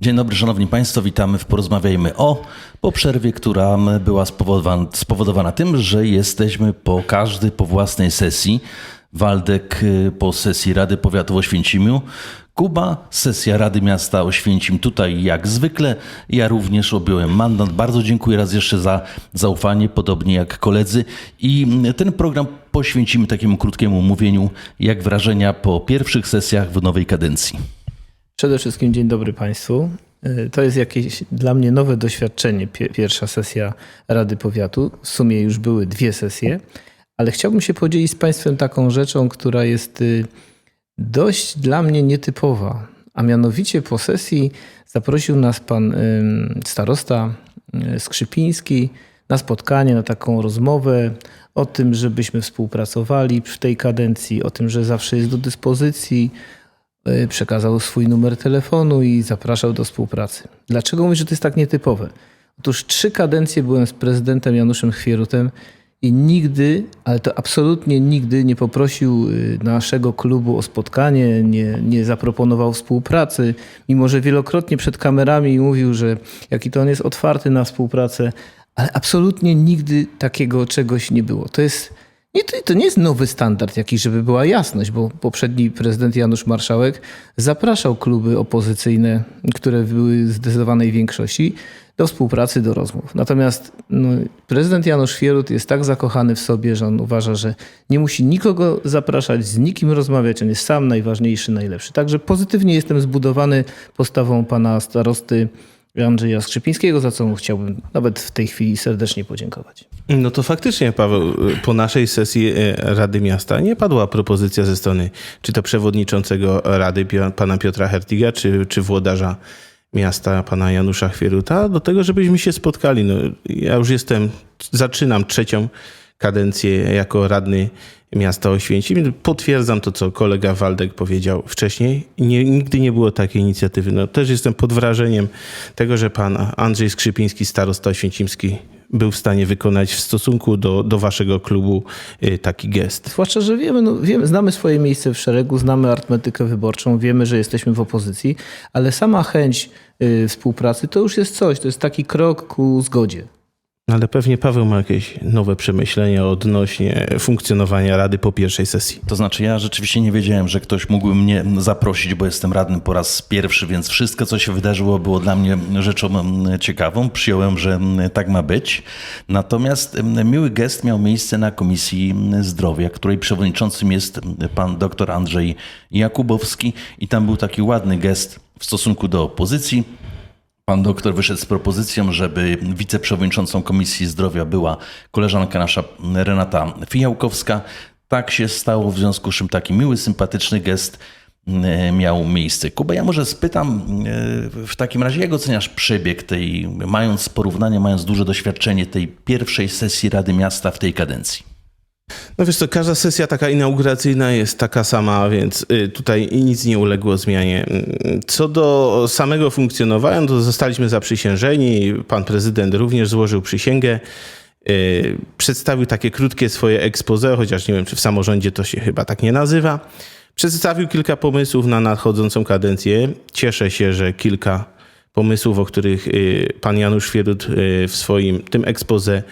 Dzień dobry, szanowni państwo, witamy w Porozmawiajmy o, po przerwie, która była spowodowana, spowodowana tym, że jesteśmy po każdy po własnej sesji. Waldek y, po sesji Rady Powiatu w Oświęcimiu, Kuba, sesja Rady Miasta Oświęcim tutaj jak zwykle. Ja również objąłem mandat. Bardzo dziękuję raz jeszcze za zaufanie, podobnie jak koledzy. I ten program poświęcimy takiemu krótkiemu mówieniu, jak wrażenia po pierwszych sesjach w nowej kadencji. Przede wszystkim dzień dobry Państwu. Y, To jest jakieś dla mnie nowe doświadczenie, pie- pierwsza sesja Rady Powiatu. W sumie już były dwie sesje, ale chciałbym się podzielić z Państwem taką rzeczą, która jest y, dość dla mnie nietypowa. A mianowicie po sesji zaprosił nas pan starosta y, Skrzypiński na spotkanie, na taką rozmowę o tym, żebyśmy współpracowali w tej kadencji, o tym, że zawsze jest do dyspozycji, przekazał swój numer telefonu i zapraszał do współpracy. Dlaczego mówię, że to jest tak nietypowe? Otóż trzy kadencje byłem z prezydentem Januszem Chwierutem i nigdy, ale to absolutnie nigdy nie poprosił y, naszego klubu o spotkanie, nie, nie zaproponował współpracy, mimo że wielokrotnie przed kamerami mówił, że jaki to on jest otwarty na współpracę, ale absolutnie nigdy takiego czegoś nie było. To jest nie, to, to nie jest nowy standard jakiś, żeby była jasność, bo poprzedni prezydent Janusz Marszałek zapraszał kluby opozycyjne, które były zdecydowanej większości, do współpracy, do rozmów. Natomiast no, prezydent Janusz Chwierut jest tak zakochany w sobie, że on uważa, że nie musi nikogo zapraszać, z nikim rozmawiać, on jest sam najważniejszy, najlepszy. Także pozytywnie jestem zbudowany postawą pana starosty Andrzeja Skrzypińskiego, za co mu chciałbym nawet w tej chwili serdecznie podziękować. No to faktycznie, Paweł, po naszej sesji e, Rady Miasta nie padła propozycja ze strony czy to przewodniczącego Rady pana Piotra Hertiga, czy, czy włodarza miasta pana Janusza Chwieruta do tego, żebyśmy się spotkali. No, ja już jestem, zaczynam trzecią kadencję jako radny miasta Oświęcim. Potwierdzam to, co kolega Waldek powiedział wcześniej. Nie, nigdy nie było takiej inicjatywy. No, też jestem pod wrażeniem tego, że pan Andrzej Skrzypiński, starosta oświęcimski, był w stanie wykonać w stosunku do, do waszego klubu y, taki gest. Zwłaszcza, że wiemy, no, wiemy, znamy swoje miejsce w szeregu, znamy arytmetykę wyborczą, wiemy, że jesteśmy w opozycji, ale sama chęć y, współpracy to już jest coś, to jest taki krok ku zgodzie. Ale pewnie Paweł ma jakieś nowe przemyślenia odnośnie funkcjonowania Rady po pierwszej sesji. To znaczy, ja rzeczywiście nie wiedziałem, że ktoś mógłby mnie zaprosić, bo jestem radnym po raz pierwszy, więc wszystko, co się wydarzyło, było dla mnie rzeczą ciekawą. Przyjąłem, że tak ma być. Natomiast miły gest miał miejsce na Komisji Zdrowia, której przewodniczącym jest pan dr Andrzej Jakubowski, i tam był taki ładny gest w stosunku do opozycji. Pan doktor wyszedł z propozycją, żeby wiceprzewodniczącą Komisji Zdrowia była koleżanka nasza Renata Fijałkowska. Tak się stało, w związku z czym taki miły, sympatyczny gest e, miał miejsce. Kuba, ja może spytam e, w takim razie, jak oceniasz przebieg tej, mając porównanie, mając duże doświadczenie tej pierwszej sesji Rady Miasta w tej kadencji? No wiesz co, każda sesja taka inauguracyjna jest taka sama, więc y, tutaj nic nie uległo zmianie. Mm, Co do samego funkcjonowania, to zostaliśmy zaprzysiężeni, pan prezydent również złożył przysięgę, y, przedstawił takie krótkie swoje expose, chociaż nie wiem, czy w samorządzie to się chyba tak nie nazywa. Przedstawił kilka pomysłów na nadchodzącą kadencję. Cieszę się, że kilka pomysłów, o których y, pan Janusz Świerut y, w swoim tym expose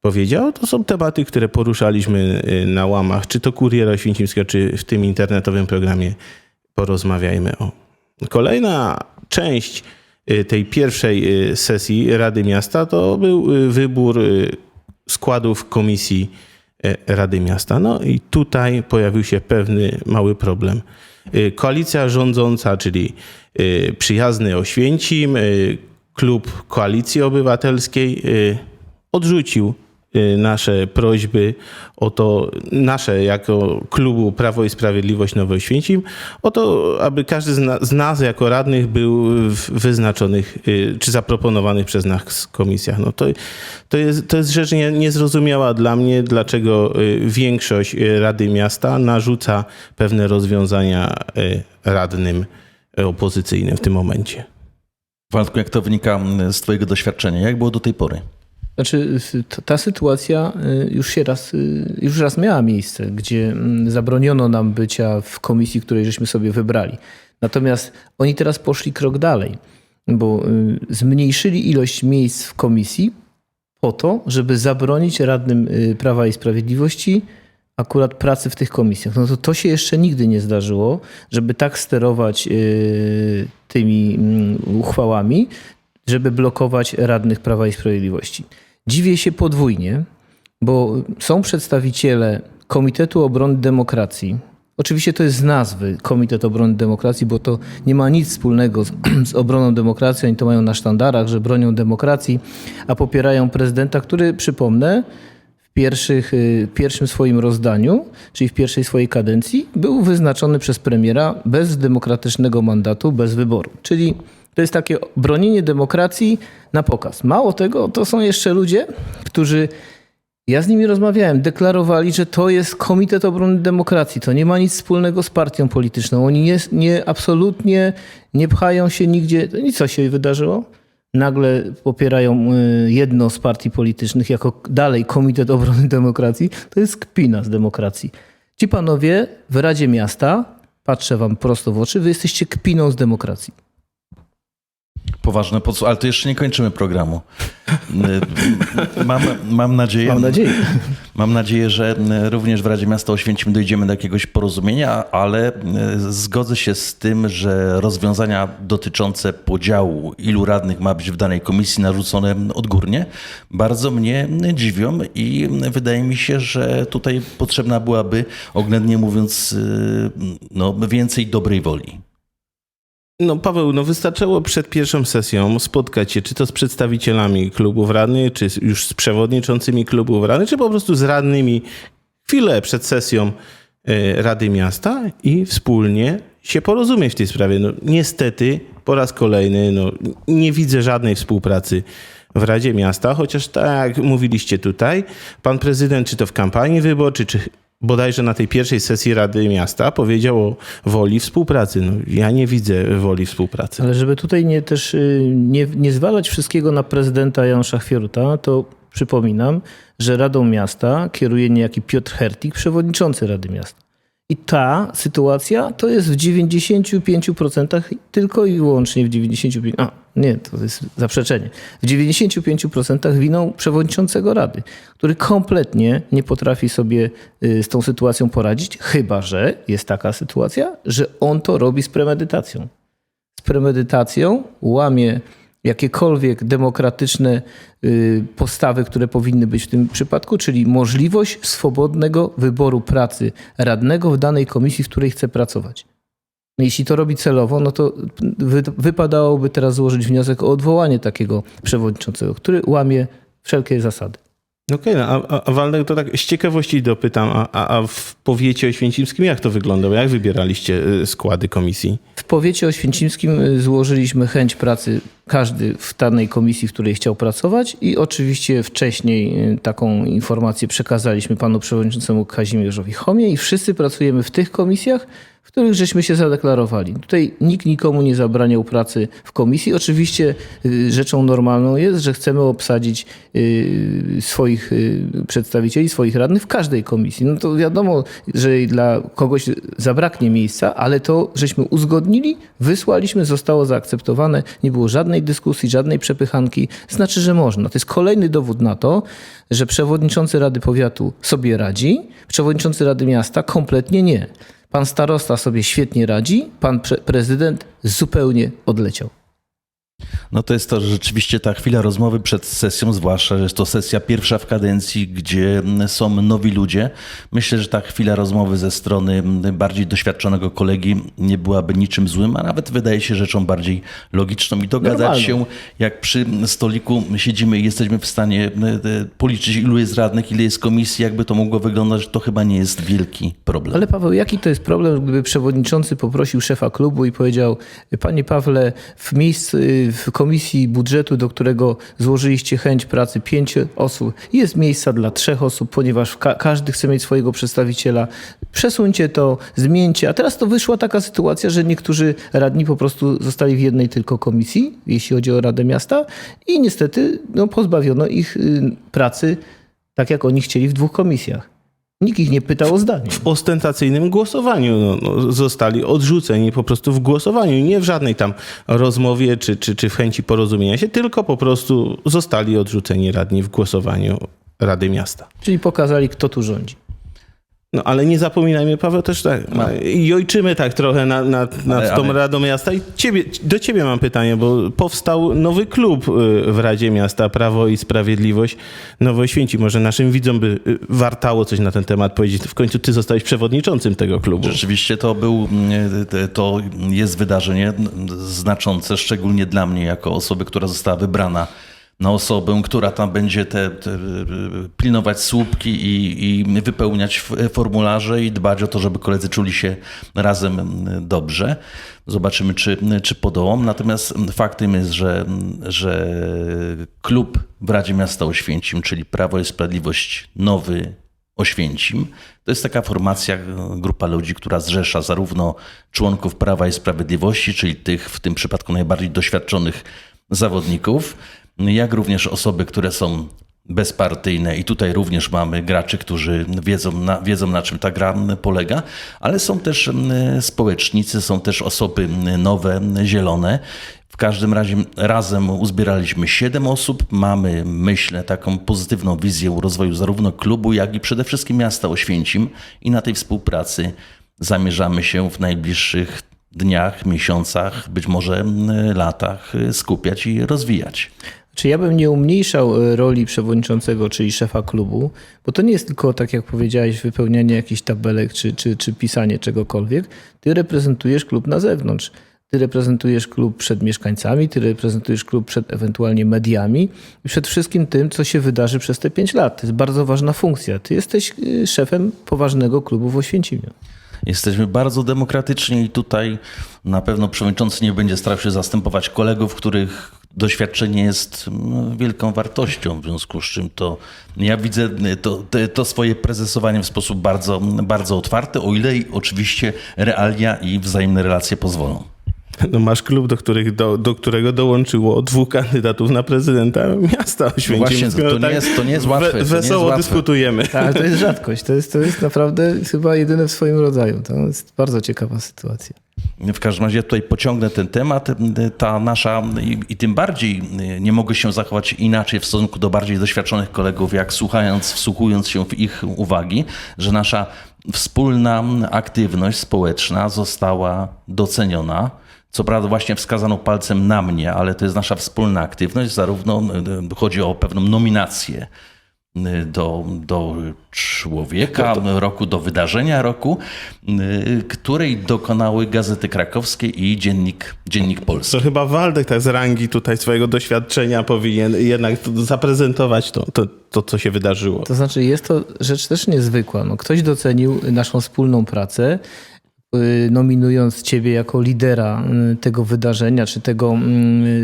powiedział, to są tematy, które poruszaliśmy y, na łamach, czy to Kuriera Oświęcimskiego, czy w tym internetowym programie Porozmawiajmy o. Kolejna część y, tej pierwszej y, sesji Rady Miasta to był wybór składów komisji Rady Miasta. No i tutaj pojawił się pewny mały problem. Koalicja rządząca, czyli przyjazny Oświęcim, klub Koalicji Obywatelskiej odrzucił nasze prośby o to, nasze jako klubu Prawo i Sprawiedliwość Nowy Oświęcim, o to, aby każdy z, na, z nas jako radnych był w wyznaczonych y, czy zaproponowanych przez nas komisjach. No to, to, jest, to jest rzecz nie, niezrozumiała dla mnie, dlaczego y, większość y, Rady Miasta narzuca pewne rozwiązania y, radnym y, opozycyjnym w tym momencie. Waldku, jak to wynika z Twojego doświadczenia? Jak było do tej pory? Znaczy, ta sytuacja y, już się raz, y, już raz miała miejsce, gdzie mm, zabroniono nam bycia w komisji, której żeśmy sobie wybrali. Natomiast oni teraz poszli krok dalej. bo y, zmniejszyli ilość miejsc w komisji po to, żeby zabronić radnym Prawa i Sprawiedliwości akurat pracy w tych komisjach. No to to się jeszcze nigdy nie zdarzyło, żeby tak sterować tymi mm, uchwałami, żeby blokować radnych Prawa i Sprawiedliwości. Dziwię się podwójnie, bo są przedstawiciele Komitetu Obrony Demokracji. Oczywiście to jest z nazwy Komitet Obrony Demokracji, bo to nie ma nic wspólnego z, z obroną demokracji. Oni to mają na sztandarach, że bronią demokracji, a popierają prezydenta, który, przypomnę, w pierwszych, y, pierwszym swoim rozdaniu, czyli w pierwszej swojej kadencji, był wyznaczony przez premiera bez demokratycznego mandatu, bez wyboru. Czyli to jest takie bronienie demokracji na pokaz. Mało tego, to są jeszcze ludzie, którzy ja z nimi rozmawiałem, deklarowali, że to jest Komitet Obrony Demokracji. To nie ma nic wspólnego z partią polityczną. Oni nie, nie absolutnie nie pchają się nigdzie. I co się wydarzyło? Nagle popierają y, jedno z partii politycznych jako dalej Komitet Obrony Demokracji. To jest kpina z demokracji. Ci panowie w Radzie Miasta, patrzę wam prosto w oczy, wy jesteście kpiną z demokracji. Poważne podsum- ale to jeszcze nie kończymy programu. Y, Mam, mam nadzieję, Mam nadzieję. Mam nadzieję, że y, również w Radzie Miasta Oświęcim dojdziemy do jakiegoś porozumienia, ale y, zgodzę się z tym, że rozwiązania dotyczące podziału, ilu radnych ma być w danej komisji narzucone odgórnie, bardzo mnie dziwią i wydaje mi się, że tutaj potrzebna byłaby, oględnie mówiąc, no, więcej dobrej woli. No Paweł, no wystarczyło przed pierwszą sesją spotkać się czy to z przedstawicielami klubów radnych, czy już z przewodniczącymi klubów radnych, czy po prostu z radnymi chwilę przed sesją e, Rady Miasta i wspólnie się porozumieć w tej sprawie. No, niestety po raz kolejny no, nie widzę żadnej współpracy w Radzie Miasta, chociaż tak jak mówiliście tutaj, pan prezydent czy to w kampanii wyborczej, czy bodajże na tej pierwszej sesji Rady Miasta powiedział o woli współpracy. No, ja nie widzę woli współpracy. Ale żeby tutaj nie też y, nie, nie zwalać wszystkiego na prezydenta Janusza Chwieruta, to przypominam, że Radą Miasta kieruje niejaki Piotr Hertik, przewodniczący Rady Miasta. I ta sytuacja to jest w 95% tylko i wyłącznie w 95%. A, nie, to jest zaprzeczenie. W 95% winą przewodniczącego Rady, który kompletnie nie potrafi sobie y, z tą sytuacją poradzić, chyba że jest taka sytuacja, że on to robi z premedytacją z premedytacją, łamie jakiekolwiek demokratyczne y, postawy, które powinny być w tym przypadku, czyli możliwość swobodnego wyboru pracy radnego w danej komisji, w której chce pracować. No Jeśli to robi celowo, no to wy, wypadałoby teraz złożyć wniosek o odwołanie takiego przewodniczącego, który łamie wszelkie zasady. Okej, no, a, a, a Waldek, to tak z ciekawości dopytam, a, a, a w powiecie oświęcimskim jak to wyglądało? Jak wybieraliście y, składy komisji? W powiecie oświęcimskim y, złożyliśmy chęć pracy każdy w danej komisji, w której chciał pracować i oczywiście wcześniej y, taką informację przekazaliśmy panu przewodniczącemu Kazimierzowi Chomie i wszyscy pracujemy w tych komisjach, w których żeśmy się zadeklarowali. Tutaj nikt nikomu nie zabraniał pracy w komisji. Oczywiście y, rzeczą normalną jest, że chcemy obsadzić y, swoich y, przedstawicieli, swoich radnych w każdej komisji. No to wiadomo, że dla kogoś zabraknie miejsca, ale to żeśmy uzgodnili, wysłaliśmy, zostało zaakceptowane, nie było żadnej dyskusji, żadnej przepychanki. Znaczy, że można. To jest kolejny dowód na to, że przewodniczący Rady Powiatu sobie radzi, przewodniczący Rady Miasta kompletnie nie. Pan starosta sobie świetnie radzi, pan pre- prezydent zupełnie odleciał. No to jest to, rzeczywiście ta chwila rozmowy przed sesją, zwłaszcza, że jest to sesja pierwsza w kadencji, gdzie są nowi ludzie. Myślę, że ta chwila rozmowy ze strony bardziej doświadczonego kolegi nie byłaby niczym złym, a nawet wydaje się rzeczą bardziej logiczną i dogadać się, jak przy stoliku siedzimy i jesteśmy w stanie e, policzyć, ilu jest radnych, ile jest komisji, jakby to mogło wyglądać, to chyba nie jest wielki problem. Ale Paweł, jaki to jest problem, gdyby przewodniczący poprosił szefa klubu i powiedział: Panie Pawle, w miejscu, w komisji budżetu, do którego złożyliście chęć pracy pięć osób, jest miejsca dla trzech osób, ponieważ ka- każdy chce mieć swojego przedstawiciela. Przesuńcie to, zmieńcie. A teraz to wyszła taka sytuacja, że niektórzy radni po prostu zostali w jednej tylko komisji, jeśli chodzi o Radę Miasta, i niestety no, pozbawiono ich y, pracy tak, jak oni chcieli w dwóch komisjach. Nikt ich nie pytał o zdanie. w ostentacyjnym głosowaniu. No, no, zostali odrzuceni po prostu w głosowaniu, nie w żadnej tam rozmowie czy, czy, czy w chęci porozumienia się, tylko po prostu zostali odrzuceni radni w głosowaniu Rady Miasta. Czyli pokazali, kto tu rządzi. No ale nie zapominajmy, Paweł, też tak. I ojczymy tak trochę nad, nad, nad Ale- tą ale- Radą Miasta. I ciebie, do ciebie mam pytanie, bo powstał nowy klub y, w Radzie Miasta, Prawo i Sprawiedliwość Nowoświęci. Może naszym widzom by y, wartało coś na ten temat powiedzieć. W końcu ty zostałeś przewodniczącym tego klubu. Rzeczywiście to był, mm, to jest wydarzenie znaczące, szczególnie dla mnie, jako osoby, która została wybrana na osobę, która tam będzie te, te pilnować słupki i, i wypełniać formularze i dbać o to, żeby koledzy czuli się razem dobrze. Zobaczymy, czy, czy podołam. Natomiast faktem jest, że, że klub w Radzie Miasta Oświęcim, czyli Prawo i Sprawiedliwość Nowy Oświęcim. To jest taka formacja, grupa ludzi, która zrzesza zarówno członków Prawa i Sprawiedliwości, czyli tych w tym przypadku najbardziej doświadczonych zawodników, jak również osoby, które są bezpartyjne i tutaj również mamy graczy, którzy wiedzą na, wiedzą na czym ta gra polega, ale są też mm, społecznicy, są też osoby nowe, zielone. W każdym razie razem uzbieraliśmy 7 osób. Mamy, myślę, taką pozytywną wizję rozwoju zarówno klubu, jak i przede wszystkim miasta Oświęcim i na tej współpracy zamierzamy się w najbliższych dniach, miesiącach, być może mm, latach y, skupiać i rozwijać. Czy ja bym nie umniejszał e, roli przewodniczącego, czyli szefa klubu, bo to nie jest tylko, tak jak powiedziałeś, wypełnianie jakichś tabelek czy, czy, czy pisanie czegokolwiek. Ty reprezentujesz klub na zewnątrz. Ty reprezentujesz klub przed mieszkańcami, ty reprezentujesz klub przed ewentualnie mediami i przed wszystkim tym, co się wydarzy przez te pięć lat. To jest bardzo ważna funkcja. Ty jesteś y, szefem poważnego klubu w Oświęcimiu. Jesteśmy bardzo demokratyczni i tutaj na pewno przewodniczący nie będzie starał się zastępować kolegów, których doświadczenie jest no, wielką wartością, w związku z czym to ja widzę to, to, to swoje prezesowanie w sposób bardzo, bardzo otwarty, o ile oczywiście realia i wzajemne relacje pozwolą. No masz klub, do, których, do, do którego dołączyło dwóch kandydatów na prezydenta miasta Oświęcim. właśnie, Więc to no nie jest- to nie jest łatwe, to nie jest wesoło łatwe. dyskutujemy. Tak, to jest rzadkość. To jest, to jest naprawdę chyba jedyne w swoim rodzaju. To jest bardzo ciekawa sytuacja. W każdym razie tutaj pociągnę ten temat. Ta nasza, i, i tym bardziej nie mogę się zachować inaczej w stosunku do bardziej doświadczonych kolegów, jak słuchając, wsłuchując się w ich uwagi, że nasza wspólna aktywność społeczna została doceniona. Co prawda właśnie wskazano palcem na mnie, ale to jest nasza wspólna aktywność, zarówno e, chodzi o pewną nominację e, do, do człowieka roku, do wydarzenia roku, której dokonały Gazety Krakowskie i Dziennik, Dziennik Polski. To chyba Waldek tak z rangi tutaj swojego doświadczenia powinien jednak to zaprezentować to, to, to, co się wydarzyło. To znaczy, jest to rzecz też niezwykła. No, ktoś docenił naszą wspólną pracę, nominując Ciebie jako lidera y, tego wydarzenia, czy tego,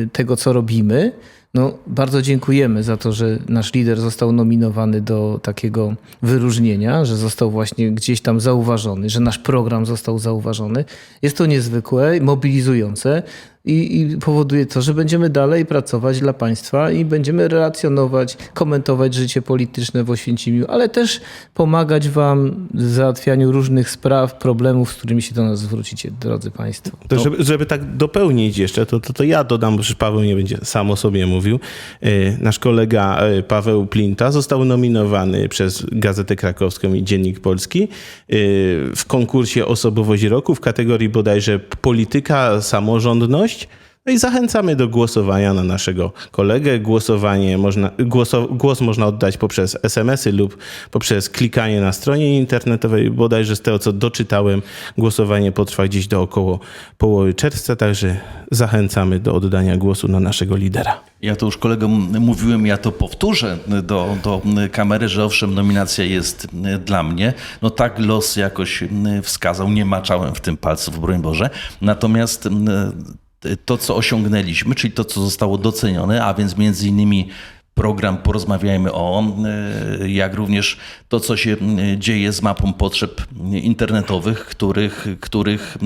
y, tego co robimy. No, bardzo dziękujemy za to, że nasz lider został nominowany do takiego wyróżnienia, że został właśnie gdzieś tam zauważony, że nasz program został zauważony. Jest to niezwykłe, mobilizujące i, i powoduje to, że będziemy dalej pracować dla państwa i będziemy relacjonować, komentować życie polityczne w Oświęcimiu, ale też pomagać wam w załatwianiu różnych spraw, problemów, z którymi się do nas zwrócicie, drodzy państwo. To żeby, żeby tak dopełnić jeszcze, to, to, to ja dodam, że Paweł nie będzie sam o sobie mówił. E, Nasz kolega e, Paweł Plinta został nominowany przez Gazetę Krakowską i Dziennik Polski e, w konkursie Osobowość Roku w kategorii bodajże polityka, samorządność. No i zachęcamy do głosowania na naszego kolegę. Głosowanie można, głoso, głos można oddać poprzez SMS-y lub poprzez klikanie na stronie internetowej. Bodajże z tego, co doczytałem, głosowanie potrwa gdzieś do około połowy czerwca, także zachęcamy do oddania głosu na naszego lidera. Ja to już kolegom mówiłem, ja to powtórzę do, do kamery, że owszem, nominacja jest dla mnie. No tak los jakoś wskazał, nie maczałem w tym palców, broń Boże. Natomiast to, co osiągnęliśmy, czyli to, co zostało docenione, a więc między innymi program Porozmawiajmy o, jak również to, co się dzieje z mapą potrzeb internetowych, których, których,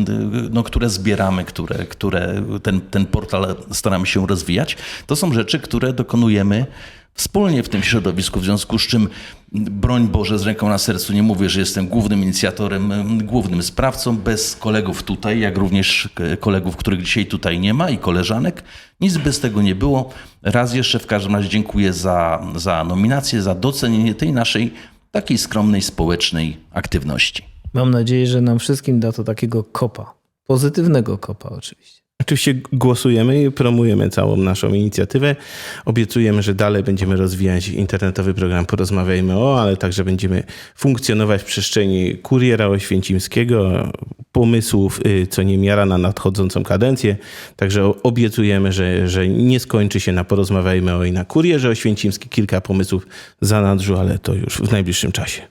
no, które zbieramy, które, które ten, ten portal staramy się rozwijać. To są rzeczy, które dokonujemy wspólnie w tym środowisku, w związku z czym broń Boże z ręką na sercu nie mówię, że jestem głównym inicjatorem, em, głównym sprawcą. Bez kolegów tutaj, jak również kolegów, których dzisiaj tutaj nie ma i koleżanek, nic by z tego nie było. Raz jeszcze w każdym razie dziękuję za, za nominację, za docenienie tej naszej takiej skromnej społecznej aktywności. Mam nadzieję, że nam wszystkim da to takiego kopa. Pozytywnego kopa oczywiście. Oczywiście głosujemy i promujemy całą naszą inicjatywę. Obiecujemy, że dalej będziemy rozwijać internetowy program Porozmawiajmy o, ale także będziemy funkcjonować w przestrzeni kuriera oświęcimskiego, pomysłów, y, co niemiara na nadchodzącą kadencję. Także obiecujemy, że, że nie skończy się na Porozmawiajmy o i na kurierze oświęcimskim. Kilka pomysłów zanadrzu, ale to już w najbliższym czasie.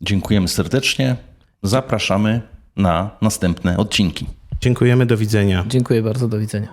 Dziękujemy serdecznie. Zapraszamy na następne odcinki. Dziękujemy, do widzenia. Dziękuję bardzo, do widzenia.